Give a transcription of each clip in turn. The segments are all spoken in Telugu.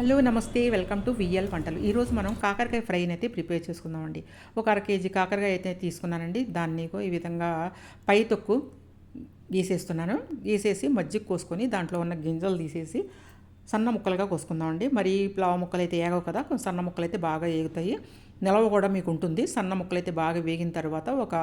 హలో నమస్తే. వెల్కమ్ టు విఎల్ వంటలు ఈరోజు మనం కాకరకాయ ఫ్రైని అయితే ప్రిపేర్ చేసుకుందామండి. ఒక అర కేజీ కాకరకాయ అయితే తీసుకున్నానండి. దాన్ని ఈ విధంగా పై తొక్కు గీసేస్తున్నాను గీసేసి మజ్జిగ కోసుకొని దాంట్లో ఉన్న గింజలు తీసేసి సన్న ముక్కలుగా కోసుకుందామండి. మరి ప్లావ్ ముక్కలు అయితే ఏగవు కదా సన్న ముక్కలు అయితే బాగా ఏగుతాయి. నిలవ కూడా మీకు ఉంటుంది. సన్న ముక్కలు అయితే బాగా వేగిన తర్వాత ఒక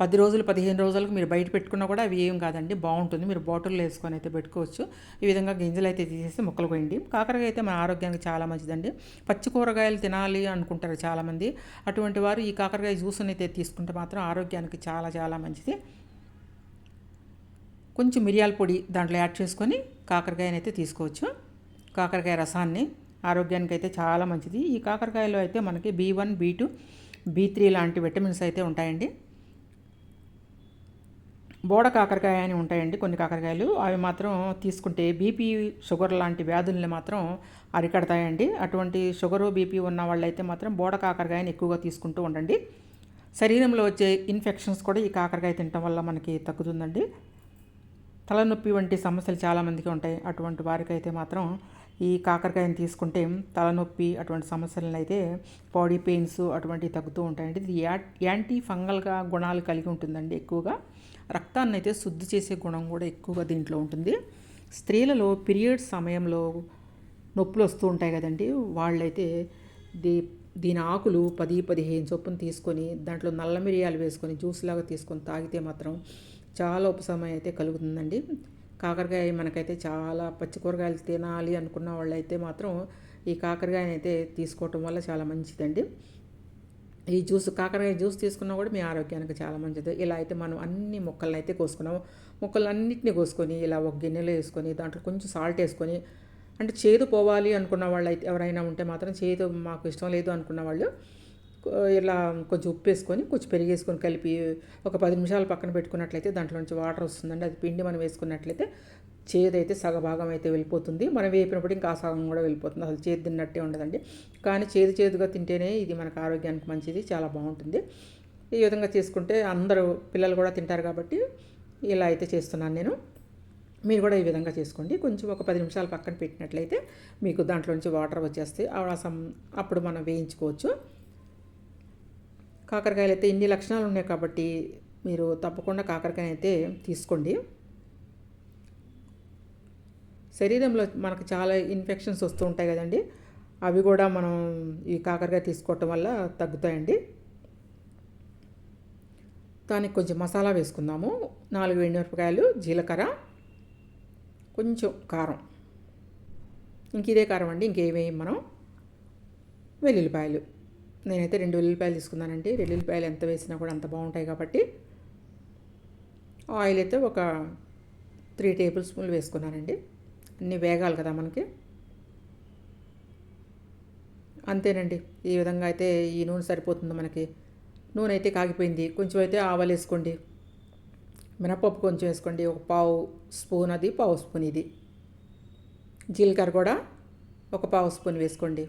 పది రోజులు పదిహేను రోజులకు మీరు బయట పెట్టుకున్నా కూడా అవి ఏం కాదండి. బాగుంటుంది. మీరు బాటిల్లో వేసుకొని అయితే పెట్టుకోవచ్చు. ఈ విధంగా గింజలు అయితే తీసేసి ముక్కలు పోయండి కాకరకాయ అయితే మన ఆరోగ్యానికి చాలా మంచిదండి. పచ్చి కూరగాయలు తినాలి అనుకుంటారు చాలామంది. అటువంటి వారు ఈ కాకరకాయ జ్యూస్ని అయితే తీసుకుంటే మాత్రం ఆరోగ్యానికి చాలా చాలా మంచిది. కొంచెం మిరియాల పొడి దాంట్లో యాడ్ చేసుకొని కాకరకాయని అయితే తీసుకోవచ్చు. కాకరకాయ రసాన్ని ఆరోగ్యానికి అయితే చాలా మంచిది. ఈ కాకరకాయలో అయితే మనకి B one B two B three లాంటి విటమిన్స్ అయితే ఉంటాయండి. బోడ కాకరకాయ అని ఉంటాయండి కొన్ని కాకరకాయలు. అవి మాత్రం తీసుకుంటే బీపీ షుగర్ లాంటి వ్యాధుల్ని మాత్రం అరికడతాయండి. అటువంటి షుగరు బీపీ ఉన్న వాళ్ళైతే మాత్రం బోడ కాకరకాయని ఎక్కువగా తీసుకుంటూ ఉండండి. శరీరంలో వచ్చే ఇన్ఫెక్షన్స్ కూడా ఈ కాకరకాయ తినటం వల్ల మనకి తగ్గుతుందండి. తలనొప్పి వంటి సమస్యలు చాలామందికి ఉంటాయి. అటువంటి వారికి అయితే మాత్రం ఈ కాకరకాయని తీసుకుంటే తలనొప్పి అటువంటి సమస్యలను అయితే బాడీ పెయిన్స్ అటువంటివి తగ్గుతూ ఉంటాయండి. ఇది యాంటీ ఫంగల్గా గుణాలు కలిగి ఉంటుందండి ఎక్కువగా. రక్తాన్ని అయితే శుద్ధి చేసే గుణం కూడా ఎక్కువగా దీంట్లో ఉంటుంది. స్త్రీలలో పీరియడ్స్ సమయంలో నొప్పులు వస్తూ ఉంటాయి కదండి. వాళ్ళైతే దీ దీని ఆకులు పది పదిహేను చొప్పున తీసుకొని దాంట్లో నల్ల మిరియాలు వేసుకొని జ్యూస్ లాగా తీసుకొని తాగితే మాత్రం చాలా ఉపశమనం అయితే కలుగుతుందండి. కాకరకాయ మనకైతే చాలా పచ్చి కూరగాయలు తినాలి అనుకున్న వాళ్ళైతే మాత్రం ఈ కాకరకాయని అయితే తీసుకోవటం వల్ల చాలా మంచిదండి. ఈ జ్యూస్ కాకరకాయ జ్యూస్ తీసుకున్నా కూడా మీ ఆరోగ్యానికి చాలా మంచిది. ఇలా అయితే మనం అన్ని ముక్కలను అయితే కోసుకున్నాము. ముక్కలన్నింటినీ కోసుకొని ఇలా ఒక గిన్నెలో వేసుకొని దాంట్లో కొంచెం సాల్ట్ వేసుకొని అంటే చేదు పోవాలి అనుకున్న వాళ్ళు అయితే ఎవరైనా ఉంటే మాత్రం చేదు మాకు ఇష్టం లేదు అనుకున్న వాళ్ళు ఇలా కొంచెం ఉప్పు వేసుకొని కొంచెం పెరిగేసుకొని కలిపి ఒక పది నిమిషాలు పక్కన పెట్టుకున్నట్లయితే దాంట్లో నుంచి వాటర్ వస్తుందండి. అది పిండి మనం వేసుకున్నట్లయితే చేదు అయితే సగభాగం అయితే వెళ్ళిపోతుంది. మనం వేపినప్పుడు ఇంకా సగం కూడా వెళ్ళిపోతుంది. అసలు చేదు తిన్నట్టే ఉండదండి. కానీ చేదు చేదుగా తింటేనే ఇది మనకు ఆరోగ్యానికి మంచిది చాలా బాగుంటుంది. ఈ విధంగా చేసుకుంటే అందరూ పిల్లలు కూడా తింటారు కాబట్టి ఇలా అయితే చేస్తున్నాను నేను. మీరు కూడా ఈ విధంగా చేసుకోండి. కొంచెం ఒక పది నిమిషాలు పక్కన పెట్టినట్లయితే మీకు దాంట్లో నుంచి వాటర్ వచ్చేస్తాయి. అప్పుడు మనం వేయించుకోవచ్చు. కాకరకాయలు అయితే ఇన్ని లక్షణాలు ఉన్నాయి కాబట్టి మీరు తప్పకుండా కాకరకాయ అయితే తీసుకోండి. శరీరంలో మనకు చాలా ఇన్ఫెక్షన్స్ వస్తూ ఉంటాయి కదండి. అవి కూడా మనం ఈ కాకరకాయ తీసుకోవటం వల్ల తగ్గుతాయండి. దానికి కొంచెం మసాలా వేసుకుందాము. నాలుగు ఎండుమిరపకాయలు జీలకర్ర కొంచెం కారం. ఇంక ఇదే కారం అండి. ఇంకేమేం మనం వెల్లుల్లిపాయలు. నేనైతే రెండు వెల్లుల్లిపాయలు తీసుకున్నానండి. వెల్లుల్లిపాయలు ఎంత వేసినా కూడా అంత బాగుంటాయి కాబట్టి ఆయిల్ అయితే ఒక త్రీ టేబుల్ స్పూన్లు వేసుకున్నానండి. అన్నీ వేగాలి కదా మనకి. అంతేనండి. ఈ విధంగా అయితే ఈ నూనె సరిపోతుంది మనకి. నూనె అయితే కాగిపోయింది. కొంచెం అయితే ఆవాలు వేసుకోండి. మినపప్పు కొంచెం వేసుకోండి. ఒక పావు స్పూన్ అది పావు స్పూన్ ఇది. జీలకర్ర కూడా ఒక పావు స్పూన్ వేసుకోండి.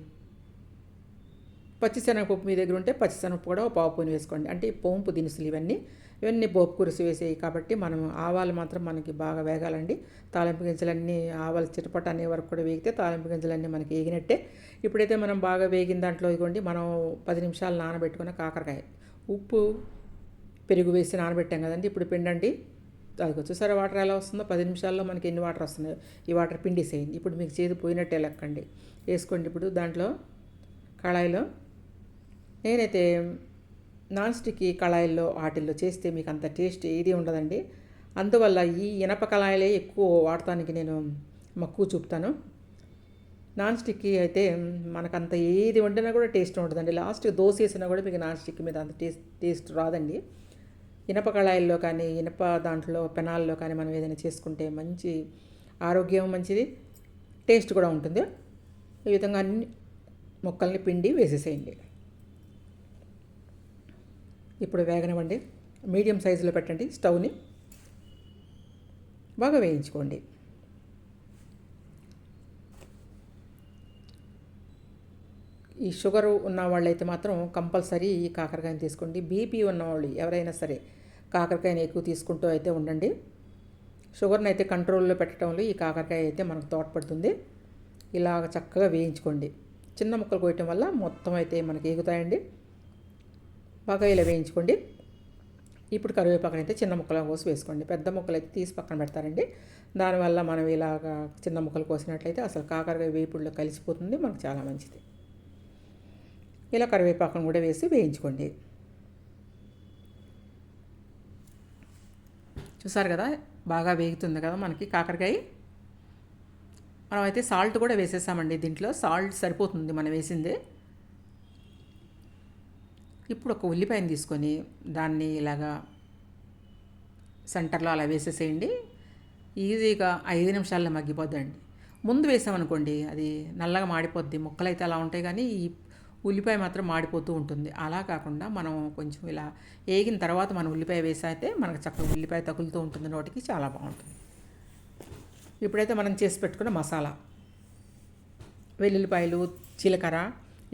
పచ్చిశనగపప్పు మీ దగ్గర ఉంటే పచ్చిశనగపప్పు కూడా ఒక పావు పూని వేసుకోండి. అంటే పోంపు దినుసులు ఇవన్నీ ఇవన్నీ పోపు కురిసి వేసేవి కాబట్టి మనం ఆవాలు మాత్రం మనకి బాగా వేగాలండి. తాలింపు గింజలన్నీ ఆవాలు చిటపట అనే వరకు కూడా వేగితే తాలింపు గింజలన్నీ మనకి వేగినట్టే ఇప్పుడైతే మనం బాగా వేగిన దాంట్లో ఇదిగోండి మనం పది నిమిషాలు నానబెట్టుకున్న కాకరకాయ. ఉప్పు పెరుగు వేసి నానబెట్టాం కదండి ఇప్పుడు పిండండి. అది వచ్చేసరి వాటర్ ఎలా వస్తుందో? పది నిమిషాల్లో మనకి ఎన్ని వాటర్ వస్తున్నాయో. ఈ వాటర్ పిండిసేయండి. ఇప్పుడు మీకు చేతి పోయినట్టే లెక్కండి. వేసుకోండి ఇప్పుడు దాంట్లో కళాయిలో నేనైతే నాన్ స్టిక్ కళాయిల్లో వాటిల్లో చేస్తే మీకు అంత టేస్ట్ ఏది ఉండదండి. అందువల్ల ఈ ఇనప కళాయిలే ఎక్కువ వాడటానికి నేను మక్కువ చూపుతాను. నాన్ స్టిక్ అయితే మనకు అంత ఏది వండినా కూడా టేస్ట్ ఉండదండి. లాస్ట్ దోశ వేసినా కూడా మీకు నాన్ స్టిక్ మీద అంత టేస్ట్ టేస్ట్ రాదండి. ఇనప కళాయిల్లో కానీ ఇనప దాంట్లో పెనాల్లో కానీ మనం ఏదైనా చేసుకుంటే మంచి ఆరోగ్యం మంచిది టేస్ట్ కూడా ఉంటుంది. ఈ విధంగా అన్ని మొక్కల్ని పిండి వేసేసేయండి. ఇప్పుడు వేగనివ్వండి. మీడియం సైజులో పెట్టండి స్టవ్ని. బాగా వేయించుకోండి. ఈ షుగర్ ఉన్న వాళ్ళైతే మాత్రం కంపల్సరీ ఈ కాకరకాయని తీసుకోండి. బీపీ ఉన్నవాళ్ళు ఎవరైనా సరే కాకరకాయని ఎక్కువ తీసుకుంటూ అయితే ఉండండి. షుగర్ని అయితే కంట్రోల్లో పెట్టడంలో ఈ కాకరకాయ అయితే మనకు తోడ్పడుతుంది. ఇలాగ చక్కగా వేయించుకోండి. చిన్న ముక్కలు కోయటం వల్ల మొత్తం అయితే మనకి ఎగుతాయండి బాగా ఇలా వేయించుకోండి. ఇప్పుడు కరివేపాకుని అయితే చిన్న ముక్కలు కోసి వేసుకోండి. పెద్ద ముక్కలు అయితే తీసి పక్కన పెడతారండి. దానివల్ల మనం ఇలాగ చిన్న ముక్కలు కోసినట్లయితే అసలు కాకరకాయ వేపుడులో కలిసిపోతుంది. మనకు చాలా మంచిది. ఇలా కరివేపాకును కూడా వేసి వేయించుకోండి. చూసారు కదా? బాగా వేగుతుంది కదా మనకి కాకరకాయ? మనం అయితే సాల్ట్ కూడా వేసేసామండి దీంట్లో. సాల్ట్ సరిపోతుంది మనం వేసింది. ఇప్పుడు ఒక ఉల్లిపాయను తీసుకొని దాన్ని ఇలాగా సెంటర్లో అలా వేసేసేయండి. ఈజీగా ఐదు నిమిషాల్లో మగ్గిపోద్దండి. ముందు వేసామనుకోండి అది నల్లగా మాడిపోద్ది. ముక్కలు అయితే అలా ఉంటాయి కానీ ఈ ఉల్లిపాయ మాత్రం మాడిపోతూ ఉంటుంది. అలా కాకుండా మనం కొంచెం ఇలా వేగిన తర్వాత మనం ఉల్లిపాయ వేసైతే మనకు చక్కగా ఉల్లిపాయ తగులుతూ ఉంటుంది. నోటికి చాలా బాగుంటుంది. ఇప్పుడైతే మనం చేసి పెట్టుకున్న మసాలా వెల్లుల్లిపాయలు జీలకర్ర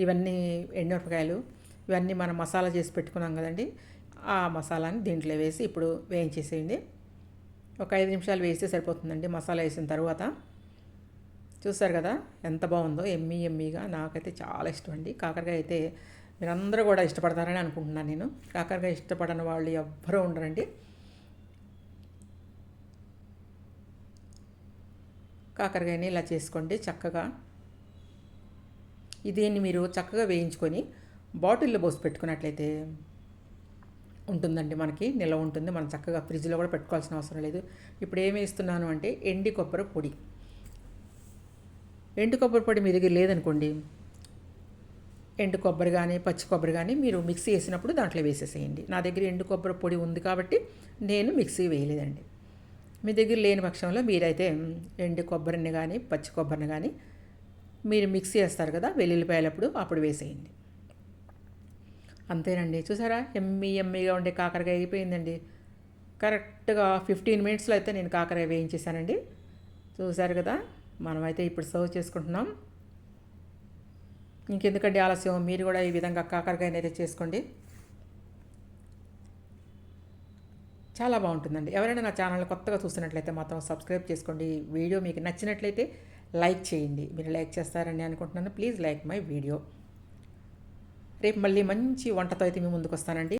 ఇవన్నీ ఎండుమిరపకాయలు ఇవన్నీ మనం మసాలా చేసి పెట్టుకున్నాం కదండి. ఆ మసాలాని దీంట్లో వేసి ఇప్పుడు వేయించేసేయండి. ఒక ఐదు నిమిషాలు వేస్తే సరిపోతుందండి మసాలా వేసిన తర్వాత. చూసారు కదా ఎంత బాగుందో ఎమ్మీ ఎమ్మీగా నాకైతే చాలా ఇష్టం అండి. కాకరకాయ అయితే మీరందరూ కూడా ఇష్టపడతారని అనుకుంటున్నాను నేను. కాకరకాయ ఇష్టపడని వాళ్ళు ఎవ్వరూ ఉండరండి. కాకరకాయని ఇలా చేసుకోండి చక్కగా. దీన్ని మీరు చక్కగా వేయించుకొని బాటిల్లో పోసి పెట్టుకున్నట్లయితే ఉంటుందండి మనకి నిల్వ ఉంటుంది. మనం చక్కగా ఫ్రిడ్జ్లో కూడా పెట్టుకోవాల్సిన అవసరం లేదు. ఇప్పుడు ఏమి ఇస్తున్నాను అంటే ఎండి కొబ్బరి పొడి. ఎండు కొబ్బరి పొడి మీ దగ్గర లేదనుకోండి ఎండు కొబ్బరి కానీ పచ్చి కొబ్బరి కానీ మీరు మిక్సీ వేసినప్పుడు దాంట్లో వేసేసేయండి. నా దగ్గర ఎండు కొబ్బరి పొడి ఉంది కాబట్టి నేను మిక్సీ వేయలేదండి. మీ దగ్గర లేని పక్షంలో మీరైతే ఎండు కొబ్బరిని కానీ పచ్చి కొబ్బరిని కానీ మీరు మిక్సీ వేస్తారు కదా వెల్లుల్లిపాయలప్పుడు అప్పుడు వేసేయండి. అంతేనండి. చూసారా? ఎమ్మి ఎమ్మిగా ఉండే కాకరకాయ అయిపోయిందండి. కరెక్ట్గా ఫిఫ్టీన్ మినిట్స్లో అయితే నేను కాకరకాయ వేయించేసానండి. చూసారు కదా? మనమైతే ఇప్పుడు సర్వ్ చేసుకుంటున్నాం. ఇంకెందుకండి ఆలస్యం? మీరు కూడా ఈ విధంగా కాకరకాయ అయితే చేసుకోండి. చాలా బాగుంటుందండి. ఎవరైనా నా ఛానల్ కొత్తగా చూస్తున్నట్లయితే మాత్రం సబ్స్క్రైబ్ చేసుకోండి. వీడియో మీకు నచ్చినట్లయితే లైక్ చేయండి. మీరు లైక్ చేస్తారని అనుకుంటున్నాను. Please like my video. రేపు మళ్ళీ మంచి వంటతో అయితే మీ ముందుకు వస్తానండి